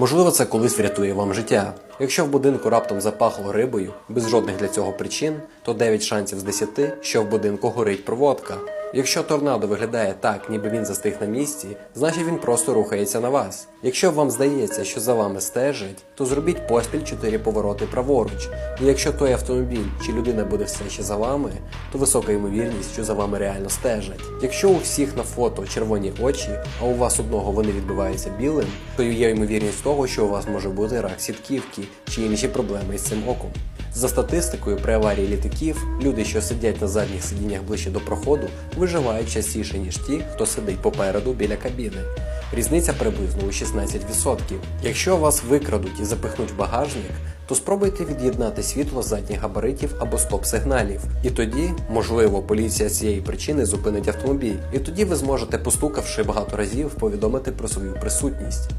Можливо, це колись врятує вам життя. Якщо в будинку раптом запахло рибою, без жодних для цього причин, то 9 шансів з 10, що в будинку горить проводка. Якщо торнадо виглядає так, ніби він застиг на місці, значить він просто рухається на вас. Якщо вам здається, що за вами стежать, то зробіть поспіль 4 повороти праворуч. І якщо той автомобіль чи людина буде все ще за вами, то висока ймовірність, що за вами реально стежать. Якщо у всіх на фото червоні очі, а у вас одного вони відбиваються білим, то є ймовірність того, що у вас може бути рак сітківки чи інші проблеми із цим оком. За статистикою, при аварії літаків люди, що сидять на задніх сидіннях ближче до проходу, виживають частіше, ніж ті, хто сидить попереду біля кабіни. Різниця приблизно у 16%. Якщо вас викрадуть і запихнуть в багажник, то спробуйте від'єднати світло задніх габаритів або стоп-сигналів. І тоді, можливо, поліція цієї причини зупинить автомобіль. І тоді ви зможете, постукавши багато разів, повідомити про свою присутність.